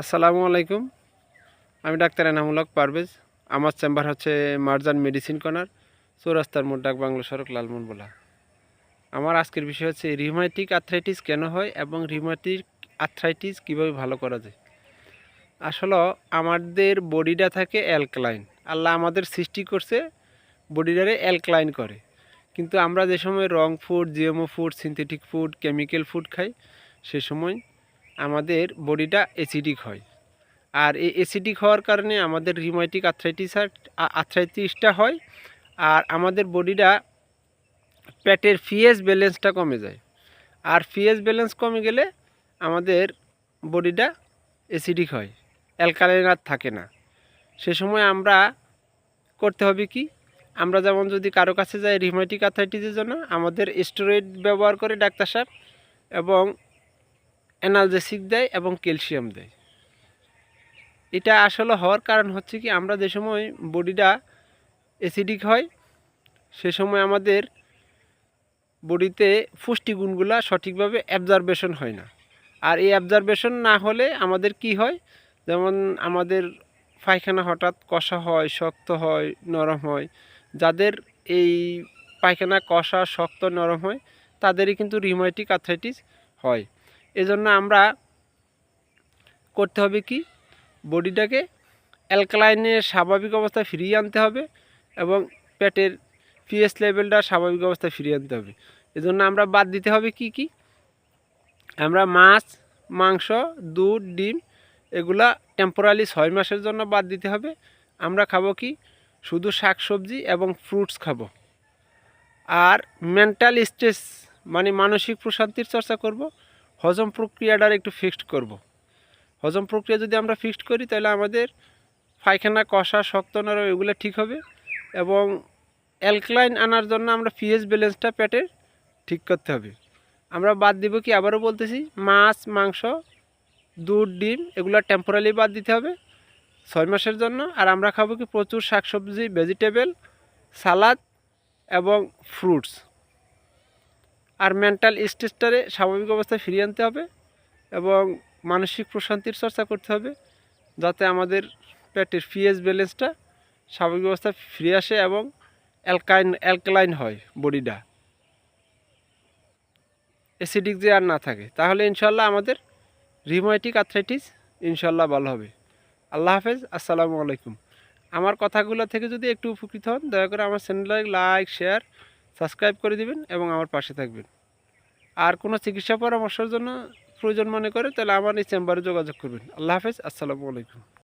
আসসালামু আলাইকুম। আমি ডাক্তার এনামুলক পারভেজ। আমার চেম্বার হচ্ছে মার্জান মেডিসিন কর্নার, চৌরাস্তার মোট ডাক বাংলা সড়ক লালমন বলা। আমার আজকের বিষয় হচ্ছে রিমাটিক আর্থ্রাইটিস কেন হয় এবং রিমাটিক আর্থ্রাইটিস কীভাবে ভালো করা যায়? আসলে আমাদের বডিটা থাকে অ্যালকালাইন আল্লাহ আমাদের সৃষ্টি করছে, বডিটারে অ্যালকালাইন করে। কিন্তু আমরা যে সময় wrong food GMO food synthetic food chemical food খাই, সে সময় আমাদের বডিটা অ্যাসিডিক হয়। আর এই অ্যাসিডিক হওয়ার কারণে আমাদের রিমাইটিক আর্থ্রাইটিস আর্থ্রাইটিসটা হয় আর আমাদের বডিটা পেটের ফিএস ব্যালেন্সটা কমে যায়। আর ফিএস ব্যালেন্স কমে গেলে আমাদের বডিটা অ্যাসিডিক হয় অ্যালকালাইন আর থাকে না। সে সময় আমরা করতে হবে কি? আমরা যেমন যদি কারও কাছে যাই রিমাইটিক আর্থ্রাইটিসের জন্য, আমাদের স্টেরয়েড ব্যবহার করে ডাক্তার সাহেব এবং অ্যানালজেসিক দেয় এবং ক্যালসিয়াম দেয়। এটা আসলে হওয়ার কারণ হচ্ছে কি, আমরা যে সময় বডিটা অ্যাসিডিক হয়, সে সময় আমাদের বডিতে পুষ্টিগুণগুলা সঠিকভাবে অ্যাবজারভেশন হয় না। আর এই অ্যাবজারভেশন না হলে আমাদের কি হয়, যেমন আমাদের পায়খানা হঠাৎ কষা হয়, শক্ত হয়, নরম হয়, যাদের এই পায়খানা কষা, শক্ত, নরম হয়, তাদেরই কিন্তু রিমাইটিক আর্থ্রাইটিস হয়। এজন্য আমরা করতে হবে কি? বডিটাকে অ্যালকালাইনের স্বাভাবিক অবস্থায় ফিরিয়ে আনতে হবে এবং পেটের পিএস লেভেলটা স্বাভাবিক অবস্থায় ফিরিয়ে আনতে হবে। এজন্য আমরা বাদ দিতে হবে কি কি? আমরা মাছ, মাংস, দুধ, ডিম এগুলা টেম্পোরালি ছয় মাসের জন্য বাদ দিতে হবে। আমরা খাব কি? শুধু শাক সবজি এবং ফ্রুটস খাব। আর মেন্টাল স্ট্রেস মানে মানসিক প্রশান্তির চর্চা করব। হজম প্রক্রিয়াটার একটু ফিক্সড করব। হজম প্রক্রিয়া যদি আমরা ফিক্সড করি, তাহলে আমাদের পায়খানা, কষা, শক্ত নরম এগুলো ঠিক হবে এবং অ্যালকালাইন আনার জন্য আমরা পিএইচ ব্যালেন্সটা পেটের ঠিক করতে হবে। আমরা বাদ দিব কি? আবারও বলতেছি, মাছ, মাংস, দুধ, ডিম এগুলো টেম্পোরালি বাদ দিতে হবে ছয় মাসের জন্য। আর আমরা খাব কি? প্রচুর শাকসবজি ভেজিটেবল সালাদ এবং ফ্রুটস আর মেন্টাল স্ট্রেসটারে স্বাভাবিক অবস্থায় ফিরিয়ে আনতে হবে এবং মানসিক প্রশান্তির চর্চা করতে হবে যাতে আমাদের পেটের পিএস ব্যালেন্সটা স্বাভাবিক অবস্থায় ফিরে আসে এবং অ্যালকাইন অ্যালকালাইন হয় বডিটা অ্যাসিডিক যে আর না থাকে, তাহলে ইনশাল্লাহ আমাদের রিমোয়েটিক আর্থ্রাইটিস ইনশাল্লাহ ভালো হবে। আল্লাহ হাফেজ, আসসালামু আলাইকুম। আমার কথাগুলো থেকে যদি একটু উপকৃত হন, দয়া করে আমার চ্যানেলে লাইক শেয়ার সাবস্ক্রাইব করে দিবেন এবং আমার পাশে থাকবেন। আর কোনো চিকিৎসা পরামর্শের জন্য প্রয়োজন মনে করে তাহলে আমার এই চেম্বারে যোগাযোগ করবেন। আল্লাহ হাফেজ, আসসালামু আলাইকুম।